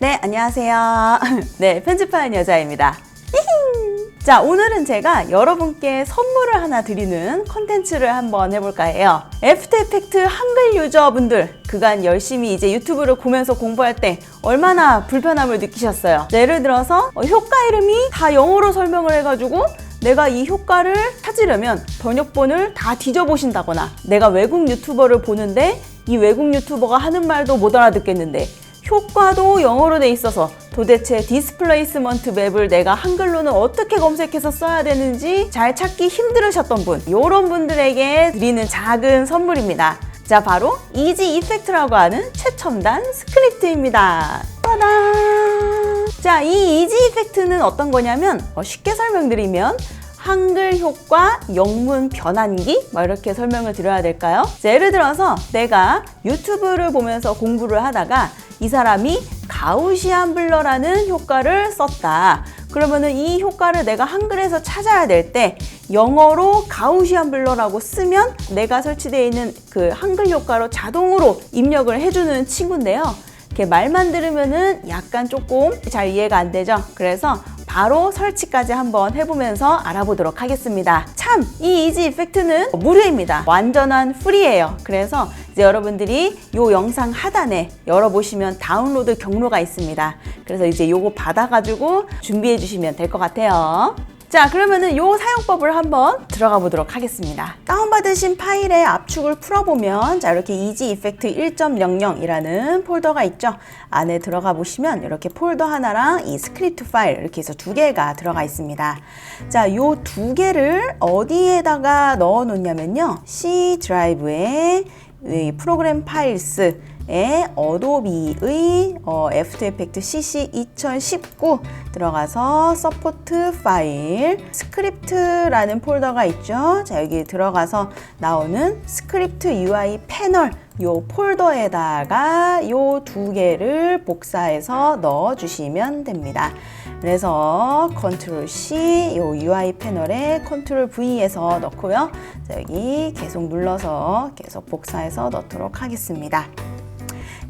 네, 안녕하세요. 네, 편집하는 여자입니다. 자, 오늘은 제가 여러분께 선물을 하나 드리는 컨텐츠를 한번 해볼까 해요. 애프터 이펙트 한글 유저분들, 그간 열심히 이제 유튜브를 보면서 공부할 때 얼마나 불편함을 느끼셨어요. 예를 들어서 어, 효과 이름이 다 영어로 설명을 해가지고 내가 이 효과를 찾으려면 번역본을 다 뒤져보신다거나 내가 외국 유튜버를 보는데 이 외국 유튜버가 하는 말도 못 알아듣겠는데 효과도 영어로 돼 있어서 도대체 디스플레이스먼트 맵을 내가 한글로는 어떻게 검색해서 써야 되는지 잘 찾기 힘들으셨던 분 이런 분들에게 드리는 작은 선물입니다. 자 바로 이지 이펙트라고 하는 최첨단 스크립트입니다. 따단! 자이 이지 이펙트는 어떤 거냐면 어, 쉽게 설명드리면 한글 효과 영문 변환기 뭐 이렇게 설명을 드려야 될까요? 자, 예를 들어서 내가 유튜브를 보면서 공부를 하다가 이 사람이 가우시안 블러라는 효과를 썼다. 그러면은 이 효과를 내가 한글에서 찾아야 될 때 영어로 가우시안 블러라고 쓰면 내가 설치되어 있는 그 한글 효과로 자동으로 입력을 해주는 친구인데요. 이렇게 말만 들으면은 약간 조금 잘 이해가 안 되죠. 그래서 바로 설치까지 한번 해보면서 알아보도록 하겠습니다. 참, 이 이지 이펙트는 무료입니다. 완전한 프리예요. 그래서 이제 여러분들이 이 영상 하단에 열어보시면 다운로드 경로가 있습니다. 그래서 이제 요거 받아가지고 준비해 주시면 될 것 같아요. 자 그러면은 요 사용법을 한번 들어가 보도록 하겠습니다 다운받으신 파일의 압축을 풀어보면 자 이렇게 이지 이펙트 1.00 이라는 폴더가 있죠 안에 들어가 보시면 이렇게 폴더 하나랑 이 스크립트 파일 이렇게 해서 두 개가 들어가 있습니다 자요 두 개를 어디에다가 넣어 놓냐면요 C 드라이브에 이 프로그램 파일스 에 어도비의 어, 애프터 이펙트 CC 2019 들어가서 서포트 파일 스크립트라는 폴더가 있죠. 자 여기 들어가서 나오는 스크립트 UI 패널 요 폴더에다가 요 두 개를 복사해서 넣어 주시면 됩니다. 그래서 컨트롤 C 요 UI 패널에 컨트롤 V에서 넣고요. 자, 여기 계속 눌러서 계속 복사해서 넣도록 하겠습니다.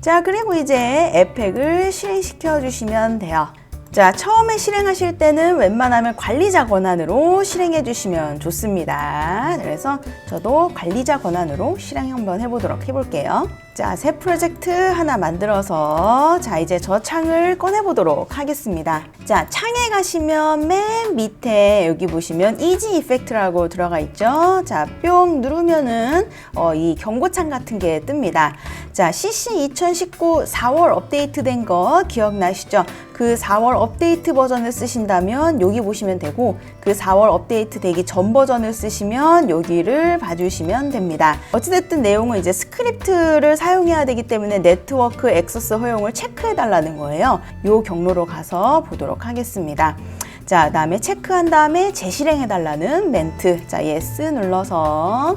자, 그리고 이제 에펙을 실행시켜 주시면 돼요. 자, 처음에 실행하실 때는 웬만하면 관리자 권한으로 실행해 주시면 좋습니다. 그래서 저도 관리자 권한으로 실행 한번 해보도록 해볼게요. 자, 새 프로젝트 하나 만들어서 자, 이제 저 창을 꺼내 보도록 하겠습니다. 자, 창에 가시면 맨 밑에 여기 보시면 이지 이펙트라고 들어가 있죠. 자, 뿅 누르면은 어, 이 경고창 같은 게 뜹니다. 자, CC 2019 4월 업데이트 된 거 기억나시죠? 그 4월 업데이트 버전을 쓰신다면 여기 보시면 되고 그 4월 업데이트 되기 전 버전을 쓰시면 여기를 봐주시면 됩니다. 어찌됐든 내용은 이제 스크립트를 사용해야 되기 때문에 네트워크 액세스 허용을 체크해 달라는 거예요. 요 경로로 가서 보도록 하겠습니다. 자, 다음에 체크한 다음에 재실행해 달라는 멘트. 자, 예스 눌러서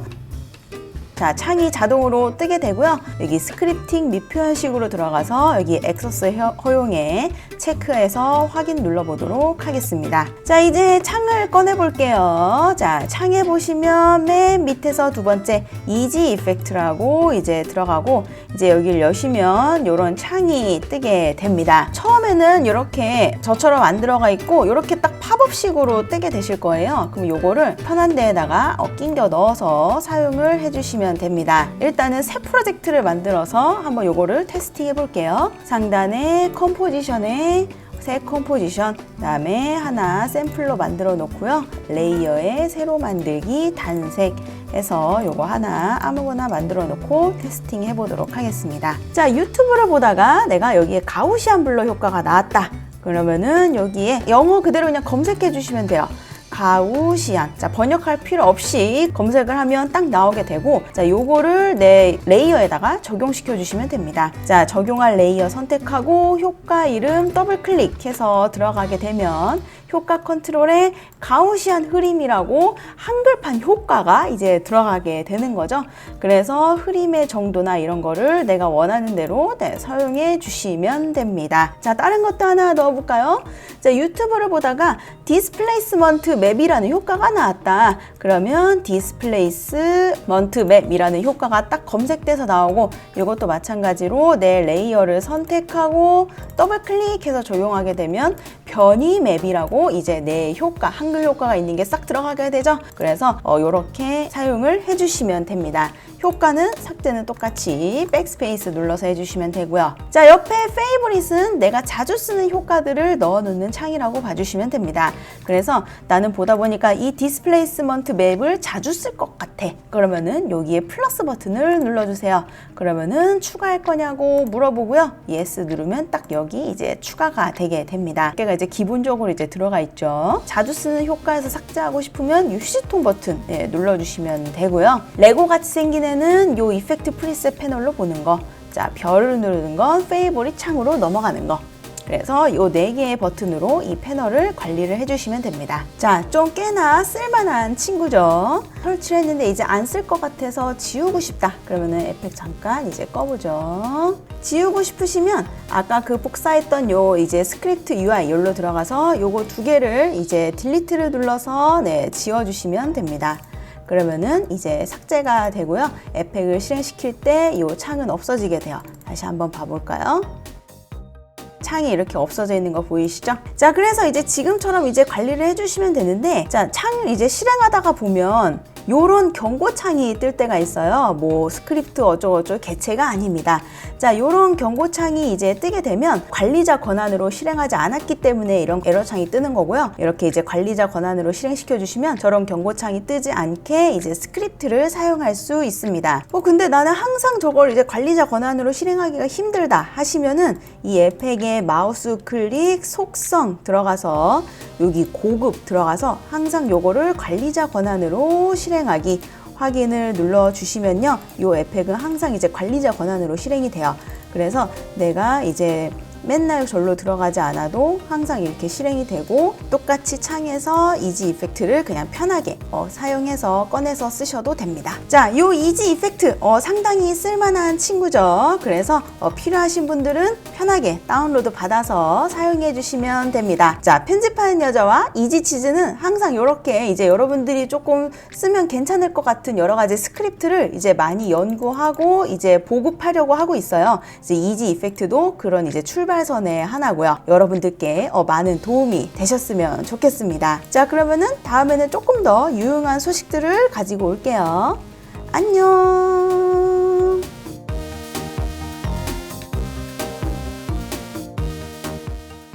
자, 창이 자동으로 뜨게 되고요. 여기 스크립팅 미표현식으로 들어가서 여기 액세스 허용에 체크해서 확인 눌러보도록 하겠습니다. 자, 이제 창을 꺼내 볼게요. 자, 창에 보시면 맨 밑에서 두 번째 이지 이펙트라고 이제 들어가고 이제 여기를 여시면 이런 창이 뜨게 됩니다. 처음에는 이렇게 저처럼 안 들어가 있고 이렇게 딱 팝업식으로 뜨게 되실 거예요. 그럼 요거를 편한 데에다가 어, 낑겨 넣어서 사용을 해주 시면 됩니다. 일단은 새 프로젝트를 만들어서 한번 요거를 테스팅 해볼게요. 상단에 컴포지션에 새 컴포지션 그다음에 하나 샘플로 만들어 놓고요 레이어에 새로 만들기 단색 해서 요거 하나 아무거나 만들어 놓고 테스팅 해 보도록 하겠습니다 자 유튜브를 보다가 내가 여기에 가우시안 블러 효과가 나왔다 그러면은 여기에 영어 그대로 그냥 검색해 주시면 돼요 가우시안. 자, 번역할 필요 없이 검색을 하면 딱 나오게 되고, 자, 요거를 내 레이어에다가 적용시켜 주시면 됩니다. 자, 적용할 레이어 선택하고 효과 이름 더블 클릭해서 들어가게 되면 효과 컨트롤에 가우시안 흐림이라고 한글판 효과가 이제 들어가게 되는 거죠. 그래서 흐림의 정도나 이런 거를 내가 원하는 대로 네, 사용해 주시면 됩니다. 자, 다른 것도 하나 넣어볼까요? 자, 유튜브를 보다가 디스플레이스먼트 맵이라는 효과가 나왔다. 그러면 디스플레이스먼트 맵이라는 효과가 딱 검색돼서 나오고 이것도 마찬가지로 내 레이어를 선택하고 더블 클릭해서 조용하게 되면 변이 맵이라고 이제 내 효과, 한글 효과가 있는 게 싹 들어가게 되죠. 그래서 이렇게 사용을 해주시면 됩니다. 효과는 삭제는 똑같이 백스페이스 눌러서 해주시면 되고요. 자, 옆에 페이보릿은 내가 자주 쓰는 효과들을 넣어놓는 창이라고 봐주시면 됩니다. 그래서 나는 보다 보니까 이 디스플레이스먼트 맵을 자주 쓸 것 같아. 그러면은 여기에 플러스 버튼을 눌러주세요. 그러면은 추가할 거냐고 물어보고요. 예스 누르면 딱 여기 이제 추가가 되게 됩니다. 걔가 이제 기본적으로 이제 들어가 있죠. 자주 쓰는 효과에서 삭제하고 싶으면 이 휴지통 버튼 예, 눌러주시면 되고요. 레고 같이 생긴 애는 요 이펙트 프리셋 패널로 보는 거. 자, 별을 누르는 건 페이보릿 창으로 넘어가는 거. 그래서 이 네 개의 버튼으로 이 패널을 관리를 해주시면 됩니다. 자, 좀 꽤나 쓸만한 친구죠. 설치를 했는데 이제 안 쓸 것 같아서 지우고 싶다. 그러면은 에펙 잠깐 이제 꺼보죠. 지우고 싶으시면 아까 그 복사했던 요 이제 스크립트 UI 열로 들어가서 요거 두 개를 이제 딜리트를 눌러서 네, 지워주시면 됩니다. 그러면은 이제 삭제가 되고요. 에펙을 실행시킬 때 이 창은 없어지게 돼요. 다시 한번 봐볼까요? 창이 이렇게 없어져 있는 거 보이시죠? 자, 그래서 이제 지금처럼 이제 관리를 해주시면 되는데, 자, 창을 이제 실행하다가 보면 요런 경고창이 뜰 때가 있어요. 뭐 스크립트 어쩌고저쩌고 개체가 아닙니다. 자, 요런 경고창이 이제 뜨게 되면 관리자 권한으로 실행하지 않았기 때문에 이런 에러창이 뜨는 거고요. 이렇게 이제 관리자 권한으로 실행시켜 주시면 저런 경고창이 뜨지 않게 이제 스크립트를 사용할 수 있습니다. 어, 근데 나는 항상 저걸 이제 관리자 권한으로 실행하기가 힘들다 하시면은 이 에펙의 마우스 클릭 속성 들어가서 여기 고급 들어가서 항상 요거를 관리자 권한으로 실행하기 확인을 눌러 주시면요. 요 에펙은 항상 이제 관리자 권한으로 실행이 돼요. 그래서 내가 이제 맨날 절로 들어가지 않아도 항상 이렇게 실행이 되고 똑같이 창에서 이지 이펙트를 그냥 편하게 어, 사용해서 꺼내서 쓰셔도 됩니다. 자, 요 이지 이펙트 어, 상당히 쓸만한 친구죠. 그래서 어, 필요하신 분들은 편하게 다운로드 받아서 사용해 주시면 됩니다. 자, 편집하는 여자와 이지 치즈는 항상 이렇게 이제 여러분들이 조금 쓰면 괜찮을 것 같은 여러 가지 스크립트를 이제 많이 연구하고 이제 보급하려고 하고 있어요. 이제 이지 이펙트도 그런 이제 출발선의 하나고요. 여러분들께 어, 많은 도움이 되셨으면 좋겠습니다. 자, 그러면은 다음에는 조금 더 유용한 소식들을 가지고 올게요. 안녕.